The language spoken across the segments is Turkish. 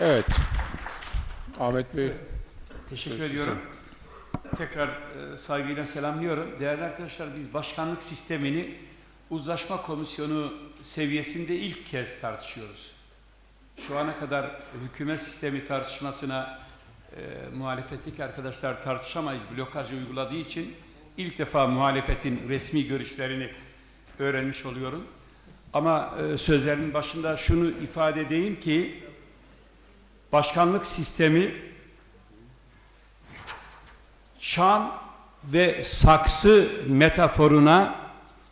Evet. Ahmet Bey. Teşekkür Söz ediyorum. Tekrar e, saygıyla selamlıyorum. Değerli arkadaşlar biz başkanlık sistemini uzlaşma komisyonu seviyesinde ilk kez tartışıyoruz. Şu ana kadar hükümet sistemi tartışmasına e, muhalefetlik arkadaşlar tartışamayız blokaj uyguladığı için ilk defa muhalefetin resmi görüşlerini öğrenmiş oluyorum. Ama e, sözlerimin başında şunu ifade edeyim ki başkanlık sistemi çam ve saksı metaforuna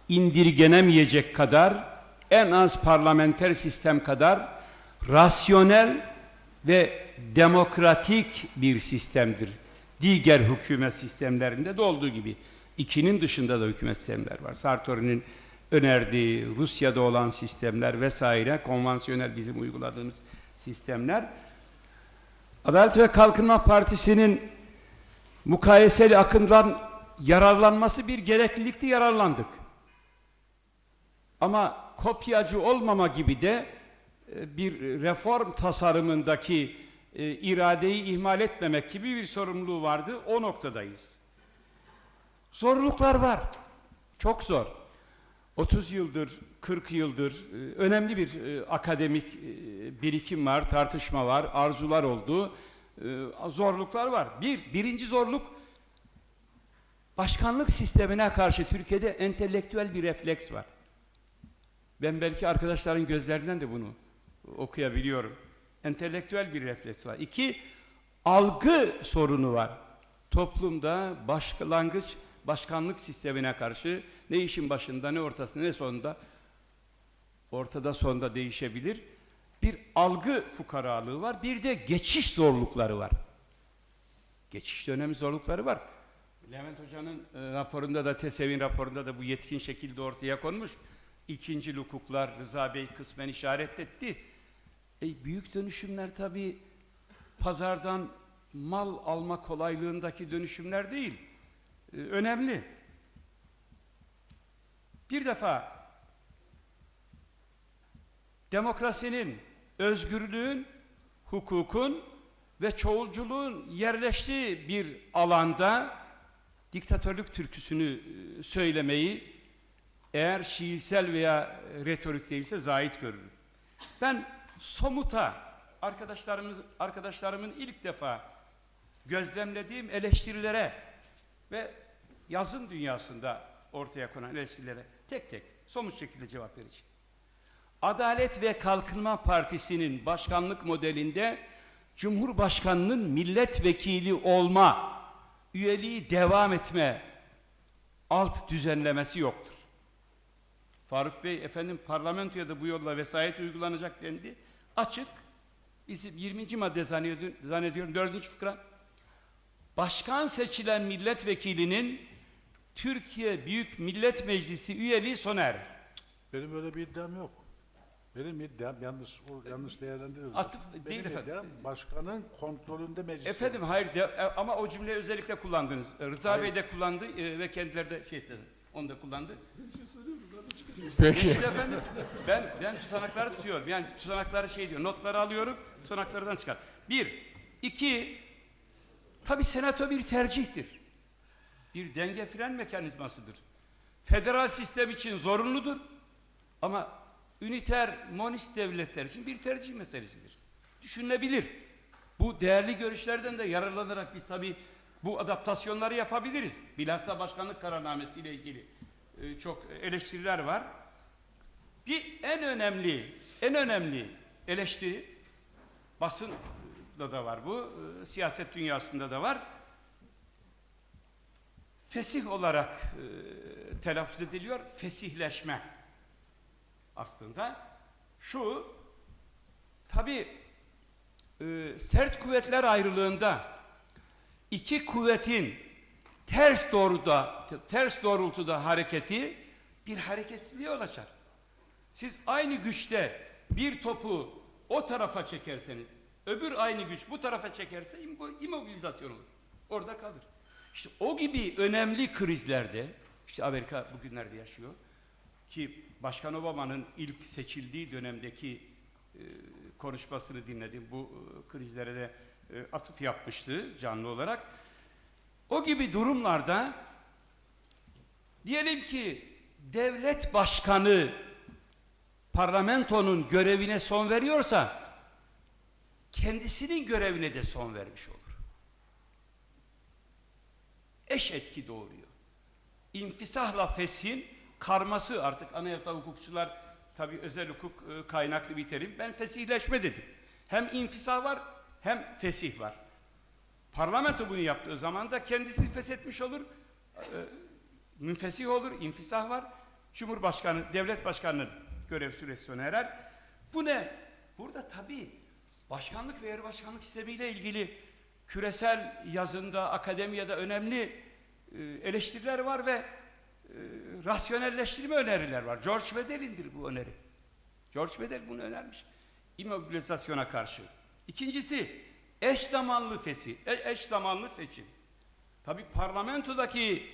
indirgenemeyecek kadar en az parlamenter sistem kadar rasyonel ve demokratik bir sistemdir. Diğer hükümet sistemlerinde de olduğu gibi ikinin dışında da hükümet sistemler var. Sartori'nin önerdiği Rusya'da olan sistemler vesaire konvansiyonel bizim uyguladığımız sistemler Adalet ve Kalkınma Partisi'nin mukayeseli akımdan yararlanması bir gereklilikti yararlandık. Ama kopyacı olmama gibi de e, bir reform tasarımındaki e, iradeyi ihmal etmemek gibi bir sorumluluğu vardı. O noktadayız. Zorluklar var. Çok zor. 30 yıldır, 40 yıldır e, önemli bir e, akademik e, birikim var, tartışma var, arzular oldu. Zorluklar var. Bir, birinci zorluk başkanlık sistemine karşı Türkiye'de entelektüel bir refleks var. Ben belki arkadaşların gözlerinden de bunu okuyabiliyorum. Entelektüel bir refleks var. İki, algı sorunu var. Toplumda başlangıç başkanlık sistemine karşı ne işin başında ne ortasında ne sonunda ortada sonda değişebilir. Bir algı fukaralığı var. Bir de geçiş zorlukları var. Geçiş dönemi zorlukları var. Levent Hoca'nın e, raporunda da TESEV'in raporunda da bu yetkin şekilde ortaya konmuş. İkinci hukuklar Rıza Bey kısmen işaret etti. E, büyük dönüşümler tabii pazardan mal alma kolaylığındaki dönüşümler değil. E, önemli. Bir defa demokrasinin, özgürlüğün, hukukun ve çoğulculuğun yerleştiği bir alanda diktatörlük türküsünü e, söylemeyi eğer şiirsel veya retorik değilse zahit görürüm. Ben somuta arkadaşlarımız arkadaşlarımın ilk defa gözlemlediğim eleştirilere ve yazın dünyasında ortaya konan eleştirilere tek tek somut şekilde cevap vereceğim. Adalet ve Kalkınma Partisi'nin başkanlık modelinde Cumhurbaşkanının milletvekili olma, üyeliği devam etme alt düzenlemesi yoktur. Faruk Bey efendim parlamentoya da bu yolla vesayet uygulanacak dendi. Açık. Bizim 20. madde zannediyorum, zannediyorum 4. fıkra. Başkan seçilen milletvekilinin Türkiye Büyük Millet Meclisi üyeliği sona erer. Benim öyle bir iddiam yok. Benim iddiam yanlış yanlış değerlendiriyoruz. Atıf Benim değil efendim. iddiam başkanın kontrolünde meclis. Efendim hayır de- e, ama o cümleyi özellikle kullandınız. E, Rıza Bey de kullandı e, ve kendileri de şey etti. Onu da kullandı. Peki. İşte efendim ben ben tutanakları tutuyorum. Yani tutanakları şey diyor. Notları alıyorum. Tutanaklardan çıkar. Bir, iki. Tabi senato bir tercihtir. Bir denge fren mekanizmasıdır. Federal sistem için zorunludur. Ama üniter monist devletler için bir tercih meselesidir. Düşünülebilir. Bu değerli görüşlerden de yararlanarak biz tabi bu adaptasyonları yapabiliriz. Bilhassa başkanlık kararnamesiyle ilgili e, çok eleştiriler var. Bir en önemli, en önemli eleştiri basında da var bu, e, siyaset dünyasında da var. Fesih olarak e, telaffuz ediliyor, fesihleşme aslında. Şu, tabi e, sert kuvvetler ayrılığında iki kuvvetin ters doğruda, ters doğrultuda hareketi bir hareketsizliğe yol. Siz aynı güçte bir topu o tarafa çekerseniz, öbür aynı güç bu tarafa çekerse immo- immobilizasyon olur. Orada kalır. İşte o gibi önemli krizlerde, işte Amerika bugünlerde yaşıyor ki Başkan Obama'nın ilk seçildiği dönemdeki e, konuşmasını dinledim. Bu e, krizlere de e, atıf yapmıştı canlı olarak. O gibi durumlarda diyelim ki devlet başkanı parlamentonun görevine son veriyorsa kendisinin görevine de son vermiş olur. Eş etki doğuruyor. İnfisahla feshin karması artık anayasa hukukçular tabi özel hukuk e, kaynaklı bir terim. Ben fesihleşme dedim. Hem infisah var hem fesih var. Parlamento bunu yaptığı zaman da kendisini feshetmiş olur. E, münfesih olur, infisah var. Cumhurbaşkanı, devlet başkanının görev süresi sona erer. Bu ne? Burada tabii başkanlık ve yer başkanlık sistemiyle ilgili küresel yazında, akademiyada önemli e, eleştiriler var ve e, rasyonelleştirme öneriler var. George Wedel'indir bu öneri. George Wedel bunu önermiş. İmobilizasyona karşı. İkincisi eş zamanlı fesih, e- eş zamanlı seçim. Tabi parlamentodaki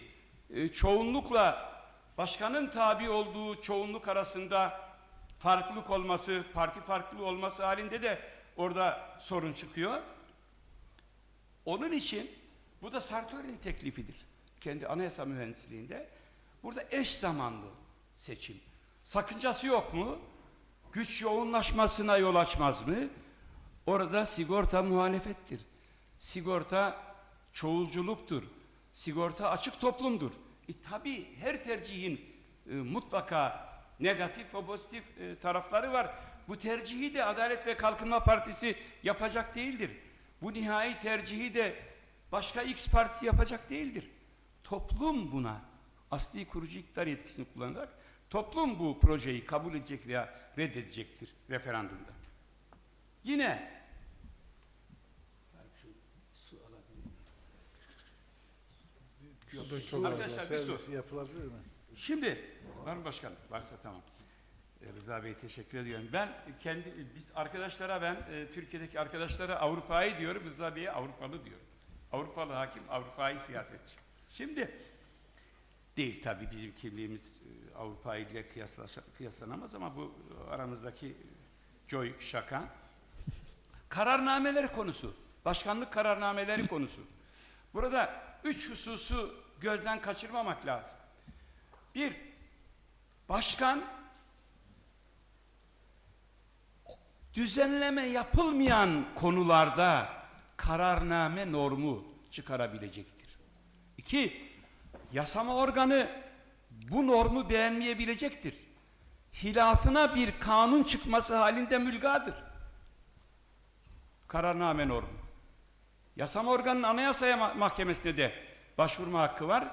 çoğunlukla başkanın tabi olduğu çoğunluk arasında farklılık olması, parti farklılığı olması halinde de orada sorun çıkıyor. Onun için bu da Sartori'nin teklifidir. Kendi anayasa mühendisliğinde. Burada eş zamanlı seçim. Sakıncası yok mu? Güç yoğunlaşmasına yol açmaz mı? Orada sigorta muhalefettir. Sigorta çoğulculuktur. Sigorta açık toplumdur. E tabi her tercihin e, mutlaka negatif ve pozitif e, tarafları var. Bu tercihi de Adalet ve Kalkınma Partisi yapacak değildir. Bu nihai tercihi de başka X partisi yapacak değildir. Toplum buna asli kurucu iktidar yetkisini kullanarak toplum bu projeyi kabul edecek veya reddedecektir referandumda. Yine çok Arkadaşlar bir su. Yapılabilir mi? Şimdi var mı başkanım? Varsa tamam. E, Rıza Bey teşekkür ediyorum. Ben kendi biz arkadaşlara ben e, Türkiye'deki arkadaşlara Avrupa'yı diyorum, Rıza Bey'e Avrupalı diyorum. Avrupalı hakim, Avrupa'yı siyasetçi. Şimdi değil tabii bizim kimliğimiz e, Avrupa ile kıyasla- kıyaslanamaz ama bu aramızdaki joy şaka. Kararnameler konusu, başkanlık kararnameleri konusu. Burada üç hususu gözden kaçırmamak lazım. Bir, başkan düzenleme yapılmayan konularda kararname normu çıkarabilecektir. İki, yasama organı bu normu beğenmeyebilecektir. Hilafına bir kanun çıkması halinde mülgadır. Kararname normu. Yasama organının anayasaya ma- mahkemesine de başvurma hakkı var.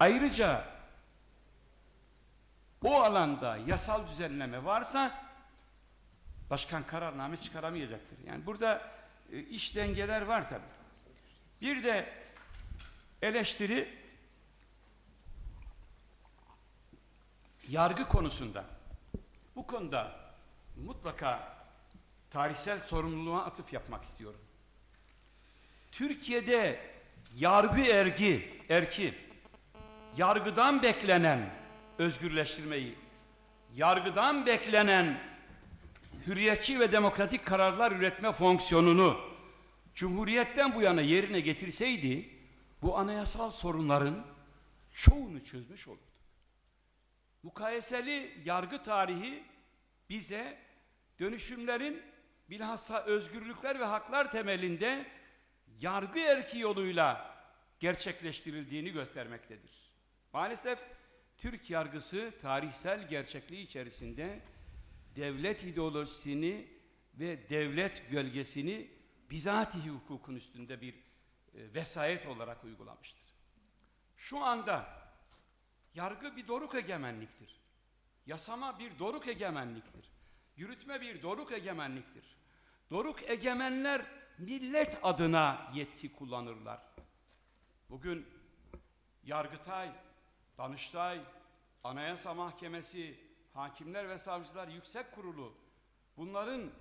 Ayrıca o alanda yasal düzenleme varsa başkan kararname çıkaramayacaktır. Yani burada e, iş dengeler var tabi. Bir de eleştiri yargı konusunda. Bu konuda mutlaka tarihsel sorumluluğa atıf yapmak istiyorum. Türkiye'de yargı ergi, erki, yargıdan beklenen özgürleştirmeyi, yargıdan beklenen hürriyetçi ve demokratik kararlar üretme fonksiyonunu Cumhuriyetten bu yana yerine getirseydi bu anayasal sorunların çoğunu çözmüş olurdu. Mukayeseli yargı tarihi bize dönüşümlerin bilhassa özgürlükler ve haklar temelinde yargı erki yoluyla gerçekleştirildiğini göstermektedir. Maalesef Türk yargısı tarihsel gerçekliği içerisinde devlet ideolojisini ve devlet gölgesini bizatihi hukukun üstünde bir e, vesayet olarak uygulamıştır. Şu anda yargı bir doruk egemenliktir. Yasama bir doruk egemenliktir. Yürütme bir doruk egemenliktir. Doruk egemenler millet adına yetki kullanırlar. Bugün Yargıtay, Danıştay, Anayasa Mahkemesi, Hakimler ve Savcılar Yüksek Kurulu bunların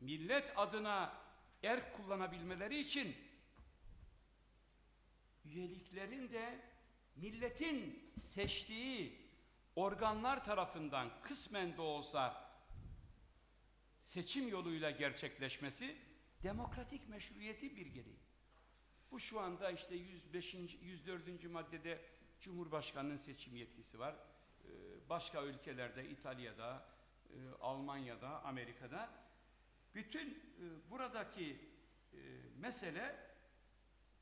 millet adına erk kullanabilmeleri için üyeliklerin de milletin seçtiği organlar tarafından kısmen de olsa seçim yoluyla gerçekleşmesi demokratik meşruiyeti bir gereği. Bu şu anda işte 105. 104. maddede Cumhurbaşkanı'nın seçim yetkisi var. Başka ülkelerde, İtalya'da, e, Almanya'da, Amerika'da bütün e, buradaki e, mesele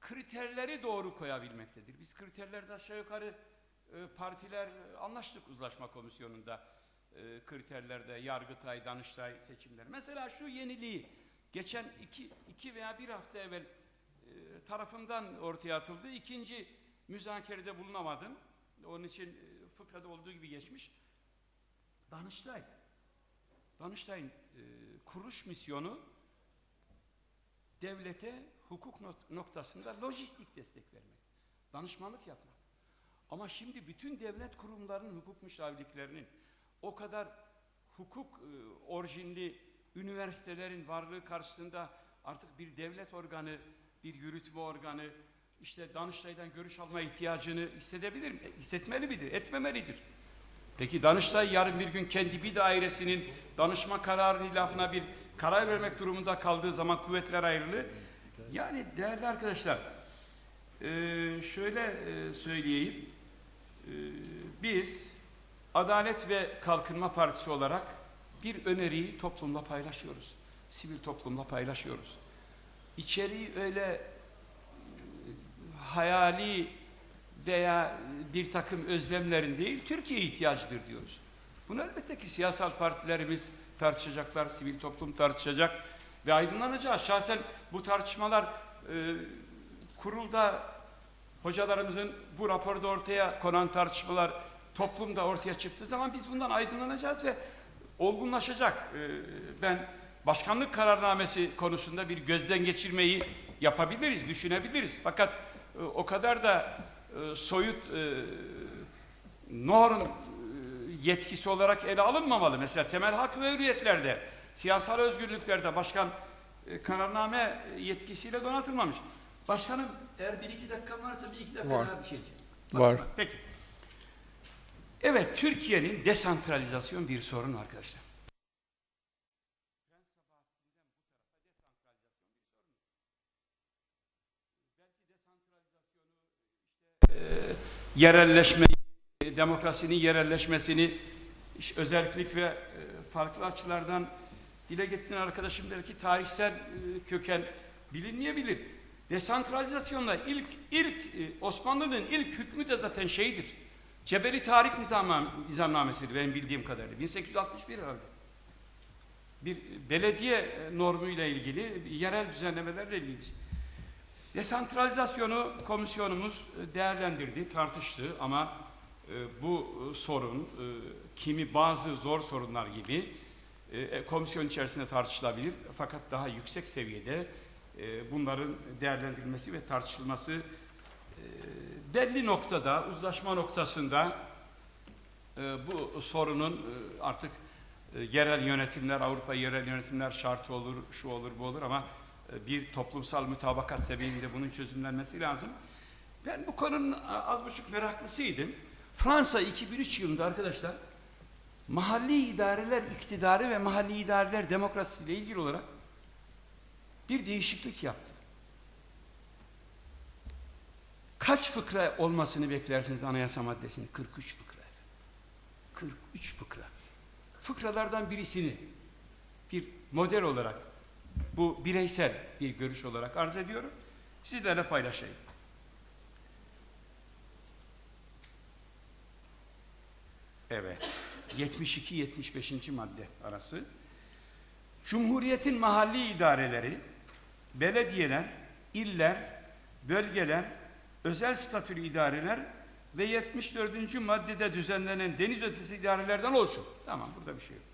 kriterleri doğru koyabilmektedir. Biz kriterlerde aşağı yukarı e, partiler e, anlaştık uzlaşma komisyonunda e, kriterlerde Yargıtay, Danıştay seçimleri. Mesela şu yeniliği geçen iki, iki veya bir hafta evvel e, tarafımdan ortaya atıldı. İkinci müzakerede bulunamadım. Onun için e, fıkrada olduğu gibi geçmiş. Danıştay. Danıştay'ın e, kuruluş misyonu devlete hukuk not- noktasında lojistik destek vermek. Danışmanlık yapmak. Ama şimdi bütün devlet kurumlarının hukuk müşavirliklerinin o kadar hukuk e, orijinli üniversitelerin varlığı karşısında artık bir devlet organı, bir yürütme organı, işte Danıştay'dan görüş alma ihtiyacını hissedebilir mi? E, Hissetmeli midir? Etmemelidir. Peki Danıştay yarın bir gün kendi bir dairesinin danışma kararının ilafına bir karar vermek durumunda kaldığı zaman kuvvetler ayrılığı. Yani değerli arkadaşlar, eee, şöyle eee, söyleyeyim. Biz Adalet ve Kalkınma Partisi olarak bir öneriyi toplumla paylaşıyoruz. Sivil toplumla paylaşıyoruz. İçeriği öyle e, hayali veya bir takım özlemlerin değil, Türkiye ihtiyacıdır diyoruz. Bunu elbette ki siyasal partilerimiz tartışacaklar, sivil toplum tartışacak ve aydınlanacağız. Şahsen bu tartışmalar e, kurulda hocalarımızın bu raporda ortaya konan tartışmalar toplumda ortaya çıktığı zaman biz bundan aydınlanacağız ve olgunlaşacak. E, ben başkanlık kararnamesi konusunda bir gözden geçirmeyi yapabiliriz, düşünebiliriz. Fakat o kadar da e, soyut e, norm e, yetkisi olarak ele alınmamalı. Mesela temel hak ve hürriyetlerde, siyasal özgürlüklerde başkan kararname yetkisiyle donatılmamış. Başkanım eğer bir iki dakika varsa bir iki dakika Var. daha bir şey diyeceğim. Var. Peki. Evet Türkiye'nin desantralizasyon bir sorun arkadaşlar. Yerelleşme, demokrasinin yerelleşmesini, özellik ve e, farklı açılardan dile getiren arkadaşım belki tarihsel e, köken bilinmeyebilir. Desantralizasyonla ilk ilk e, Osmanlı'nın ilk hükmü de zaten şeydir. Cebeli Tarih Nizam- Nizamnamesi'dir benim bildiğim kadarıyla. 1861 herhalde. Bir belediye normuyla ilgili, yerel düzenlemelerle ilgili. Desantralizasyonu komisyonumuz e, değerlendirdi, tartıştı ama e, bu e, sorun kimi bazı zor sorunlar gibi komisyon içerisinde tartışılabilir. Fakat daha yüksek seviyede bunların değerlendirilmesi ve tartışılması belli noktada, uzlaşma noktasında bu sorunun artık yerel yönetimler, Avrupa yerel yönetimler şartı olur, şu olur, bu olur ama bir toplumsal mütabakat seviyinde bunun çözümlenmesi lazım. Ben bu konunun az buçuk meraklısıydım. Fransa 2003 yılında arkadaşlar mahalli idareler iktidarı ve mahalli idareler demokrasisiyle ilgili olarak bir değişiklik yaptı. Kaç fıkra olmasını beklersiniz anayasa maddesinin? 43 fıkra. efendim. 43 fıkra. Fıkralardan birisini bir model olarak bu bireysel bir görüş olarak arz ediyorum. Sizlerle paylaşayım. Evet. 72-75. madde arası. Cumhuriyetin mahalli idareleri, belediyeler, iller, bölgeler, özel statülü idareler ve 74. maddede düzenlenen deniz ötesi idarelerden oluşur. Tamam burada bir şey yok.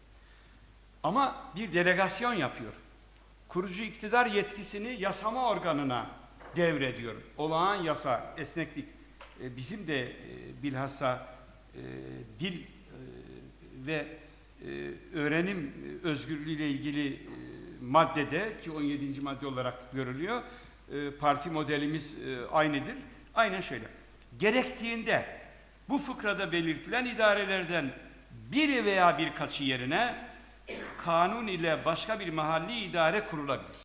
Ama bir delegasyon yapıyor. Kurucu iktidar yetkisini yasama organına devrediyor. Olağan yasa, esneklik. E, bizim de e, bilhassa e, dil e, ve e, öğrenim özgürlüğü ile ilgili e, maddede ki 17. madde olarak görülüyor. e, parti modelimiz e, aynıdır. Aynen şöyle. Gerektiğinde bu fıkrada belirtilen idarelerden biri veya birkaçı yerine kanun ile başka bir mahalli idare kurulabilir.